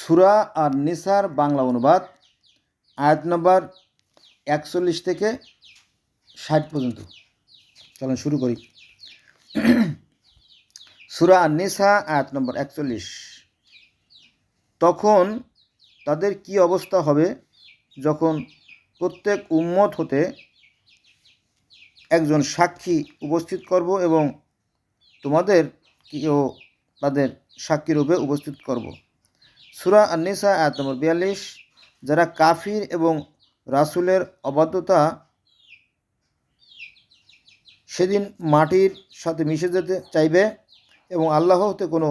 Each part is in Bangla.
সুরা আর নিসার বাংলা অনুবাদ, আয়াত নম্বর একচল্লিশ থেকে ষাট পর্যন্ত। চলেন শুরু করি। সুরা আর নিসা, আয়াত নম্বর একচল্লিশ। তখন তাদের কি অবস্থা হবে যখন প্রত্যেক উম্মত হতে একজন সাক্ষী উপস্থিত করব এবং তোমাদের কেও তাদের সাক্ষী রূপে উপস্থিত করব? সুরা আন্নিসা, আয়াত নম্বর বিয়াল্লিশ, যারা কাফির এবং রাসূলের অবাধ্যতা সেদিন মাটির সাথে মিশে যেতে চাইবে এবং আল্লাহ হতে কোনো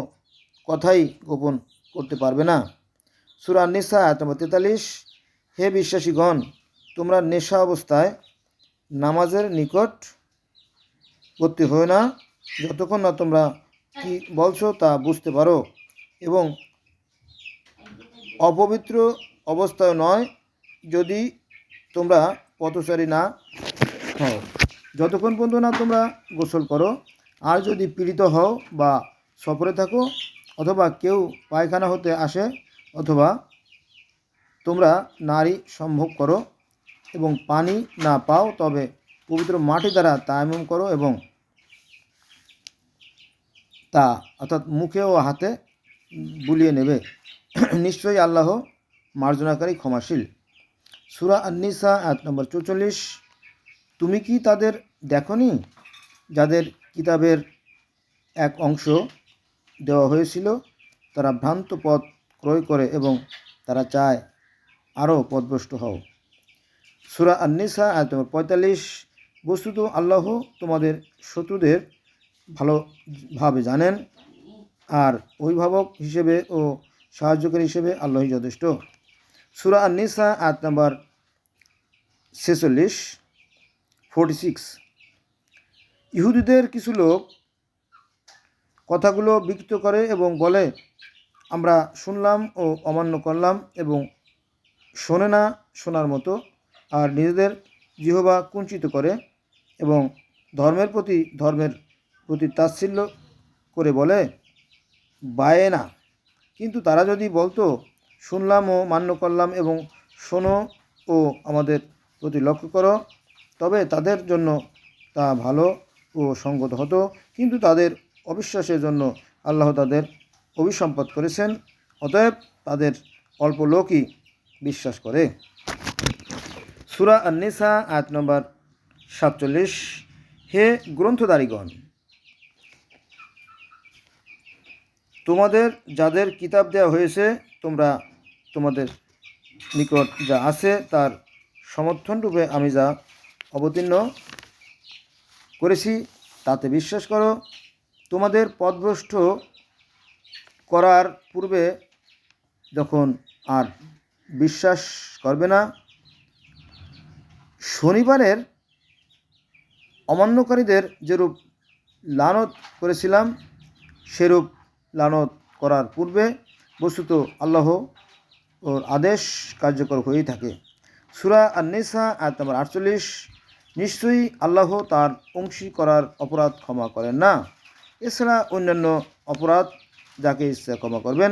কথাই গোপন করতে পারবে না। সুরা নিসা আয়াত নম্বর তেতাল্লিশ, হে বিশ্বাসীগণ, তোমরা নেশা অবস্থায় নামাজের নিকট করতে হয় না। যতক্ষণ না তোমরা কি বলছো তা বুঝতে পারো এবং অপবিত্র অবস্থায় নয়, যদি তোমরা পথচারী না হও। যতক্ষণ পর্যন্ত না তোমরা গোসল করো, আর যদি পীড়িত হও বা সফরে থাকো, অথবা কেউ পায়খানা হতে আসে, অথবা তোমরা নারী সম্ভব করো এবং পানি না পাও, তবে পবিত্র মাটি দ্বারা তায়ামুম করো এবং তা অর্থাৎ মুখে ও হাতে বুলিয়ে নেবে। নিশ্চয়ই আল্লাহ মার্জনাকারী, ক্ষমাশীল। সুরা আন্নিসা এক নম্বর চৌচল্লিশ। তুমি কি তাদের দেখনি? যাদের কিতাবের এক অংশ দেওয়া হয়েছিল, তারা ভ্রান্ত পথ ক্রয় করে এবং তারা চায় আরও পথভ্রষ্ট হও। সুরা আন্নিসা, আয়াত নম্বর পঁয়তাল্লিশ। বস্তুত আল্লাহ তোমাদের শত্রুদের ভালোভাবে জানেন, আর অভিভাবক হিসেবে ও সাহায্যকারী হিসেবে আল্লাহই যথেষ্ট। সুরা আন্নিসা আট নম্বর ছেচল্লিশ ফোরটি সিক্স ইহুদিদের কিছু লোক কথাগুলো বিকৃত করে এবং বলে, আমরা শুনলাম ও অমান্য করলাম এবং শোনে না শোনার মতো, আর নিজেদের জিহবা কুঞ্চিত করে এবং ধর্মের প্রতি ধর্মের প্রতি তাচ্ছিল্য করে বলে, বায়ে না। কিন্তু তারা যদি বলতো, শুনলাম ও মান্য করলাম এবং শোনো ও আমাদের প্রতি লক্ষ্য করো, তবে তাদের জন্য তা ভালো ও সঙ্গত হতো। কিন্তু তাদের অবিশ্বাসের জন্য আল্লাহ তাদের অভিসম্পদ করেছেন, অতএব তাদের অল্প লোকই বিশ্বাস করে। সুরা আন্নিসা, আয়াত নম্বর সাতচল্লিশ। হে গ্রন্থদারিগণ তোমাদের যাদের কিতাব দেওয়া হয়েছে, তোমরা তোমাদের নিকট যা আছে তার সমর্থন রূপে আমি যা অবতীর্ণ করেছি, তাতে বিশ্বাস করো, তোমাদের পথভ্রষ্ট করার পূর্বে যখন আর বিশ্বাস করবে না, শনিবারের অমান্যকারীদের যেরূপ লানত করেছিলাম, সেরূপ লানত করার পূর্বে বস্তুত আল্লাহ ওর আদেশ কার্যকর হয়েই থাকে। সুরা আন্নেসা, আয়াত নম্বর আটচল্লিশ, নিশ্চয়ই আল্লাহ তার অংশী করার অপরাধ ক্ষমা করেন না। এছাড়া অন্যান্য অপরাধ যাকে ইচ্ছা ক্ষমা করবেন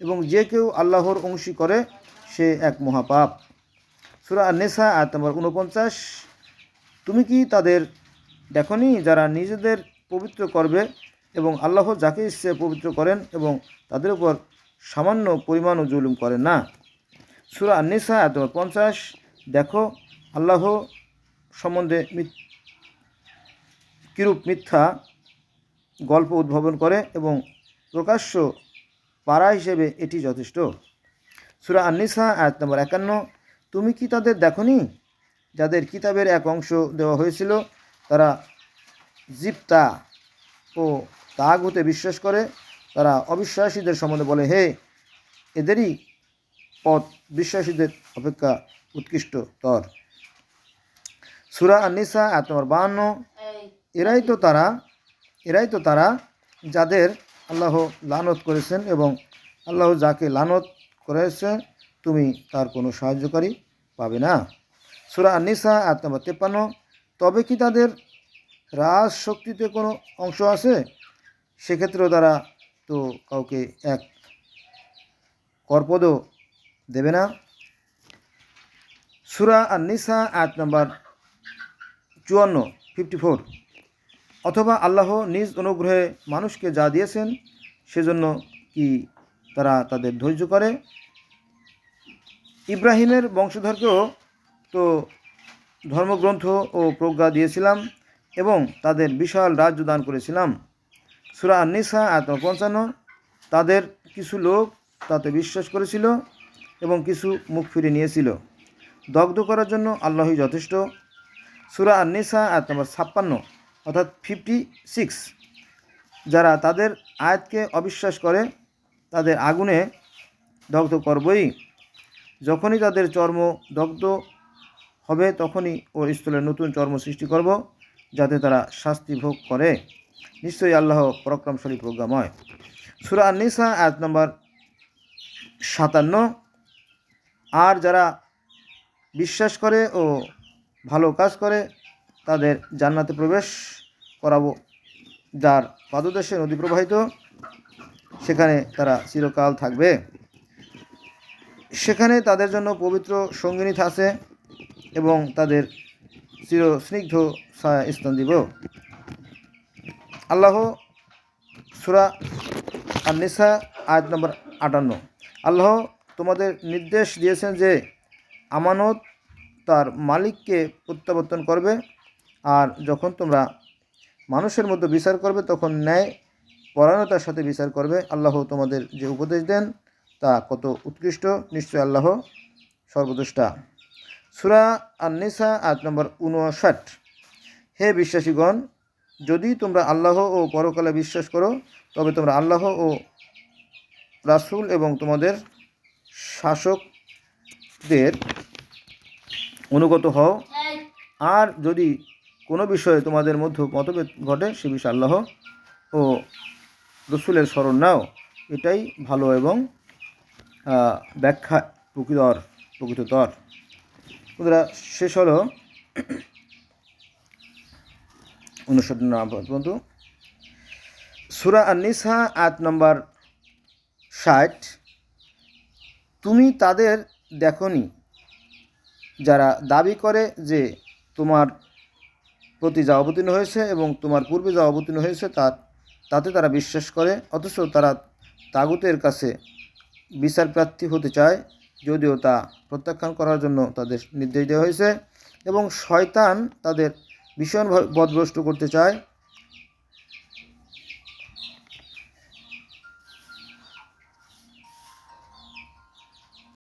এবং যে কেউ আল্লাহর অংশী করে, সে এক মহাপাপ। সুরা আন্নেসা, আয়াত নম্বর উনপঞ্চাশ তুমি কি তাদের দেখনি যারা নিজেদের পবিত্র করবে? এবং আল্লাহ যাকে ইচ্ছে পবিত্র করেন এবং তাদের উপর সামান্য পরিমাণও জুলুম করেন না। সুরা আন্নিসা এত পঞ্চাশ, দেখো, আল্লাহ সম্বন্ধে কিরূপ মিথ্যা গল্প উদ্ভাবন করে এবং প্রকাশ্য পাড়া হিসেবে এটি যথেষ্ট। সুরা আন্নিসা, আয়াত নম্বর একান্ন, তুমি কি তাদের দেখনি? যাদের কিতাবের এক অংশ দেওয়া হয়েছিল, তারা জিপ্তা ও তাগ হতে বিশ্বাস করে তারা অবিশ্বাসীদের সম্বন্ধে বলে হে এদেরই পথ বিশ্বাসীদের অপেক্ষা উৎকৃষ্ট তর। সুরা আনিসা নম্বর বাহান্ন। এরাই তো তারা এরাই তো তারা যাদের আল্লাহ লানত করেছেন এবং আল্লাহ যাকে লানত করেছে তুমি তার কোনো সাহায্যকারী পাবে না। সুরা আনিসা আট নম্বর তেপ্পান্ন। তবে কি তাদের রাজ শক্তিতে কোনো অংশ আছে? সেক্ষেত্রেও তারা তো কাউকে এক করপদও দেবে না। সুরা আর নিসা আয়াত নম্বর চুয়ান্ন ফিফটি ফোর অথবা আল্লাহ নিজ অনুগ্রহে মানুষকে যা দিয়েছেন, সেজন্য কি তারা তাদের ধৈর্য করে? ইব্রাহিমের বংশধরকেও তো ধর্মগ্রন্থ ও প্রজ্ঞা দিয়েছিলাম এবং তাদের বিশাল রাজ্য দান করেছিলাম। সুরা আন্নিসা, আয়ত পঞ্চান্ন, তাদের কিছু লোক তাতে বিশ্বাস করেছিল এবং কিছু মুখ ফিরে নিয়েছিল। দগ্ধ করার জন্য আল্লাহই যথেষ্ট। সুরা আন্নিসা, আয়াত নম্বর ছাপ্পান্ন, অর্থাৎ ফিফটি সিক্স যারা তাদের আয়াতকে অবিশ্বাস করে, তাদের আগুনে দগ্ধ করবই। যখনই তাদের চর্ম দগ্ধ হবে, তখনই ওর স্থলে নতুন চর্ম সৃষ্টি করব, যাতে তারা শাস্তি ভোগ করে। নিশ্চয়ই আল্লাহ পরাক্রমশালী প্রজ্ঞাময়। সুরা নিসা আয়াত নম্বর সাতান্ন। আর যারা বিশ্বাস করে ও ভালো কাজ করে, তাদের জান্নাতে প্রবেশ করাবো, যার পাদদেশে নদী প্রবাহিত, সেখানে তারা চিরকাল থাকবে। সেখানে তাদের জন্য পবিত্র সঙ্গিনী আছে এবং তাদের চির স্নিগ্ধ ছায়া স্থান দিব। আল্লাহ সুরা আর নিসা আয়াত নম্বর আটান্ন। আল্লাহ তোমাদের নির্দেশ দিয়েছেন যে আমানত তার মালিককে প্রত্যাবর্তন করবে আর যখন তোমরা মানুষের মধ্যে বিচার করবে, তখন ন্যায় পরায়ণতার সাথে বিচার করবে। আল্লাহ তোমাদের যে উপদেশ দেন, তা কত উৎকৃষ্ট, নিশ্চয় আল্লাহ সর্বদষ্টা সুরা আন্নিসা আয়াত নম্বর উনষাট। হে বিশ্বাসীগণ যদি তোমরা আল্লাহ ও পরকালে বিশ্বাস করো, তবে তোমরা আল্লাহ ও রাসূল এবং তোমাদের শাসকদের অনুগত হও। আর যদি কোনো বিষয়ে তোমাদের মধ্যে মতভেদ ঘটে, সে বিষয়ে আল্লাহ ও রসুলের স্মরণ নাও। এটাই ভালো এবং ব্যাখ্যা প্রকৃতর প্রকৃততর বন্ধুরা, শেষ হলো। উনষট্টি নম্বর পর্যন্ত সুরা আনিসা আট নম্বর ষাট। তুমি তাদের দেখনি, যারা দাবি করে যে তোমার প্রতি যা অবতীর্ণ হয়েছে এবং তোমার পূর্বে যা অবতীর্ণ হয়েছে তার, তাতে তারা বিশ্বাস করে, অথচ তারা তাগুতের কাছে বিচার প্রার্থী হতে চায়, যদিও তা প্রত্যাখ্যান করার জন্য তাদের নির্দেশ দেওয়া হয়েছে। এবং শয়তান তাদের ভীষণভাবে বদভ্রষ্ট করতে চায়।